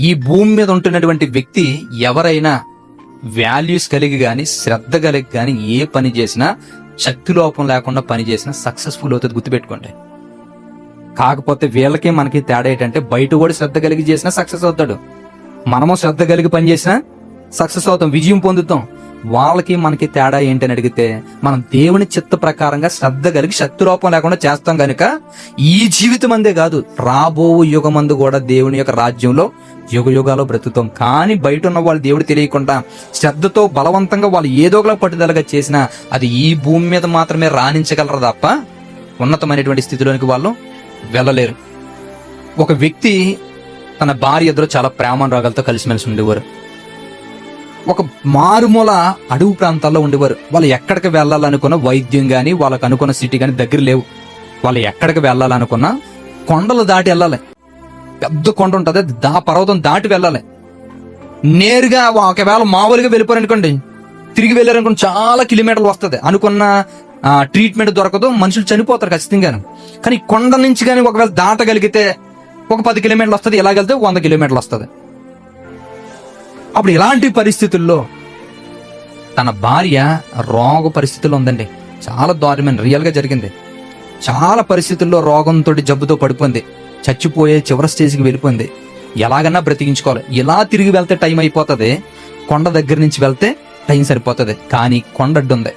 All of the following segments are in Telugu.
ఈ భూమి మీద ఉంటున్నటువంటి వ్యక్తి ఎవరైనా వాల్యూస్ కలిగి గాని శ్రద్ధ కలిగి గాని ఏ పని చేసినా శక్తి లోపం లేకుండా పని చేసినా సక్సెస్ఫుల్ అవుతుంది గుర్తుపెట్టుకోండి. కాకపోతే వీళ్ళకి మనకి తేడా ఏంటంటే బయట కూడా శ్రద్ధ కలిగి చేసినా సక్సెస్ అవుతాడు. మనము శ్రద్ధ కలిగి పని చేసినా సక్సెస్ అవుతాం విజయం పొందుతాం. వాళ్ళకి మనకి తేడా ఏంటని అడిగితే మనం దేవుని చిత్త ప్రకారంగా శ్రద్ధ కలిగి శక్తి రూపం లేకుండా చేస్తాం కనుక ఈ జీవితం అందే కాదు రాబో యుగమందు కూడా దేవుని యొక్క రాజ్యంలో యుగయుగాలు బ్రతుకుతాం. కానీ బయట ఉన్న వాళ్ళు దేవుడు తెలియకుండా శ్రద్ధతో బలవంతంగా వాళ్ళు ఏదో ఒకలా పట్టుదలగా చేసినా అది ఈ భూమి మీద మాత్రమే రాణించగలరు తప్ప ఉన్నతమైనటువంటి స్థితిలోనికి వాళ్ళు వెళ్ళలేరు. ఒక వ్యక్తి తన భార్య ఎదురు చాలా ప్రేమానురాగాలతో కలిసిమెలిసి ఉండేవారు. ఒక మారుమూల అడవు ప్రాంతాల్లో ఉండేవారు. వాళ్ళు ఎక్కడికి వెళ్ళాలనుకున్న వైద్యం కానీ వాళ్ళకు అనుకున్న సిటీ కానీ దగ్గర లేవు. వాళ్ళు ఎక్కడికి వెళ్ళాలనుకున్నా కొండలు దాటి వెళ్ళాలి. పెద్ద కొండ ఉంటుంది. దా పర్వతం దాటి వెళ్ళాలి. నేరుగా ఒకవేళ మామూలుగా వెళ్ళిపోయారనుకోండి తిరిగి వెళ్ళారనుకోండి చాలా కిలోమీటర్లు వస్తుంది. అనుకున్న ట్రీట్మెంట్ దొరకదు. మనుషులు చనిపోతారు ఖచ్చితంగా కానీ కొండ నుంచి కానీ ఒకవేళ దాటగలిగితే ఒక పది కిలోమీటర్లు వస్తుంది. ఎలాగెళ్తే వంద కిలోమీటర్లు వస్తుంది. అప్పుడు ఇలాంటి పరిస్థితుల్లో తన భార్య రోగ పరిస్థితుల్లో ఉందండి. చాలా దారుణమైన రియల్గా జరిగింది. చాలా పరిస్థితుల్లో రోగంతో జబ్బుతో పడిపోయింది. చచ్చిపోయే చివరి స్టేజ్కి వెళ్ళిపోయింది. ఎలాగన్నా బ్రతికించుకోవాలి. ఇలా తిరిగి వెళ్తే టైం అయిపోతుంది. కొండ దగ్గర నుంచి వెళ్తే టైం సరిపోతుంది. కానీ కొండ ఉంది.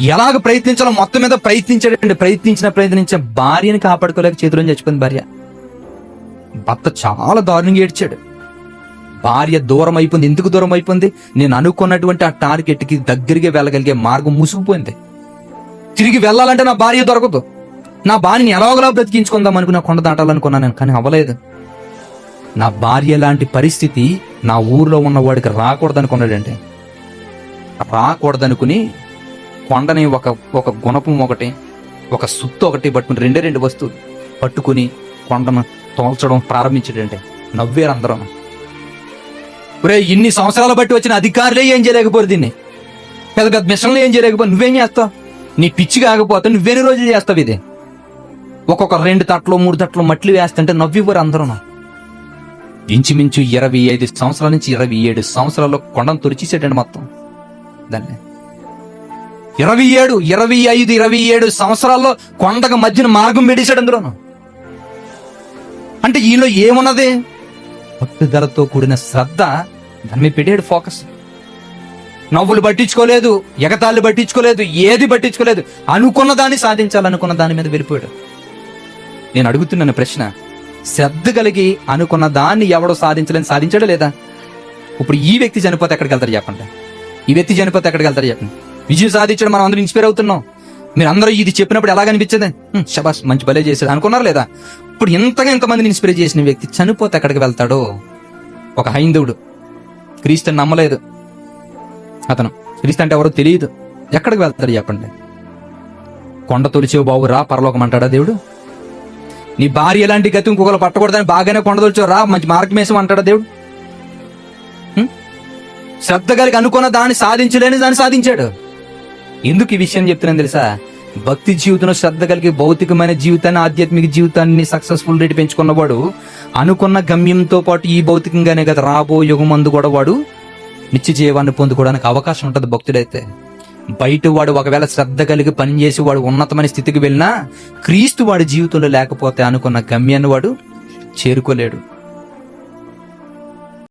ఎలాగ ప్రయత్నించాలో మొత్తం మీద ప్రయత్నించాడండి. ప్రయత్నించిన ప్రయత్నించిన భార్యని కాపాడుకోలేక చేతిలో చచ్చిపోయింది భార్య. భర్త చాలా దారుణంగా ఏడ్చాడు. భార్య దూరం అయిపోయింది. ఎందుకు దూరం అయిపోయింది? నేను అనుకున్నటువంటి ఆ టార్గెట్కి దగ్గరికి వెళ్ళగలిగే మార్గం ముసుగుపోయింది. తిరిగి వెళ్ళాలంటే నా భార్య దొరకదు. నా భార్యని ఎలాగోలా బ్రతికించుకుందాం అనుకున్నా కొండ దాటాలనుకున్నాను నేను కానీ అవ్వలేదు. నా భార్య లాంటి పరిస్థితి నా ఊర్లో ఉన్న వాడికి రాకూడదనుకున్నాడంటే. రాకూడదనుకుని కొండని ఒక ఒక గుణపం ఒకటి ఒక సుత్తు ఒకటి పట్టుకుని రెండే రెండు వస్తువులు పట్టుకుని కొండను తోల్చడం ప్రారంభించాడంటే నవ్వేరు అందరం. ఒరే ఇన్ని సంవత్సరాలు బట్టి వచ్చిన అధికారులే ఏం చేయలేకపోరు దీన్ని. పెద్ద పెద్ద మిషన్లు ఏం చేయలేకపోరు. నువ్వేం చేస్తావు? నీ పిచ్చి కాకపోతే నువ్వేని రోజులు చేస్తావు ఇది? ఒక్కొక్క రెండు తట్లు మూడు తట్లు మట్లు వేస్తుంటే నవ్వివ్వరు అందరూ ఇంచుమించు ఇరవై ఐదు సంవత్సరాల నుంచి ఇరవై ఏడు సంవత్సరాల్లో కొండను తొలిచేసాడండి మొత్తం. దాన్ని. ఇరవై ఏడు ఇరవై ఐదు ఇరవై ఏడు సంవత్సరాల్లో కొండకు మధ్యన మార్గం పెట్టేశాడు అందులోను. అంటే ఈలో ఏమున్నది? పట్టుదలతో కూడిన శ్రద్ధ దాని మీద పెట్టాడు ఫోకస్. నవ్వులు పట్టించుకోలేదు ఎగతాళ్ళు పట్టించుకోలేదు ఏది పట్టించుకోలేదు అనుకున్న దాన్ని సాధించాలనుకున్న దాని మీద వెళ్ళిపోయాడు. నేను అడుగుతున్నాను ప్రశ్న. శ్రద్ధ కలిగి అనుకున్న దాన్ని ఎవడో సాధించలేని సాధించాడా లేదా? ఇప్పుడు ఈ వ్యక్తి చనిపోతే ఎక్కడికి వెళ్తారు చెప్పండి. ఈ వ్యక్తి చనిపోతే ఎక్కడికి వెళ్తారు చెప్పండి. విజయం సాధించడం మనం అందరం ఇన్స్పైర్ అవుతున్నాం. మీరు అందరూ ఇది చెప్పినప్పుడు ఎలా అనిపించదే? శబాష్ మంచి భలే చేశాడు. అనుకున్నారు లేదా? ఇప్పుడు ఇంతగా ఇంతమందిని ఇన్స్పైర్ చేసిన వ్యక్తి చనిపోతే ఎక్కడికి వెళ్తాడో? ఒక హైందవుడు. క్రీస్తుని నమ్మలేదు. అతను. క్రీస్తు అంటే ఎవరో తెలియదు. ఎక్కడికి వెళ్తాడు చెప్పండి. కొండ తొలిచేవు బాబు రా పరలోకం అంటాడా దేవుడు? నీ భార్య ఎలాంటి గతి ఇంకొకరు పట్టకూడదని బాగానే కొండ రా మంచి మార్గం వేసాం అంటాడా దేవుడు? శ్రద్ధ కలిగి అనుకున్న దాన్ని సాధించలేని దాన్ని సాధించాడు. ఎందుకు ఈ విషయం చెప్తున్నాను తెలుసా? భక్తి జీవితంలో శ్రద్ధ కలిగి భౌతికమైన జీవితాన్ని ఆధ్యాత్మిక జీవితాన్ని సక్సెస్ఫుల్ రేటు పెంచుకున్నవాడు అనుకున్న గమ్యంతో పాటు ఈ భౌతికంగానే కదా రాబో యుగమందు కూడా వాడు నిత్య జీవాన్ని పొందుకోవడానికి అవకాశం ఉంటుంది భక్తుడైతే. బయట వాడు ఒకవేళ శ్రద్ధ కలిగి పనిచేసి వాడు ఉన్నతమైన స్థితికి వెళ్ళినా క్రీస్తు వాడి జీవితంలో లేకపోతే అనుకున్న గమ్యాన్ని వాడు చేరుకోలేడు.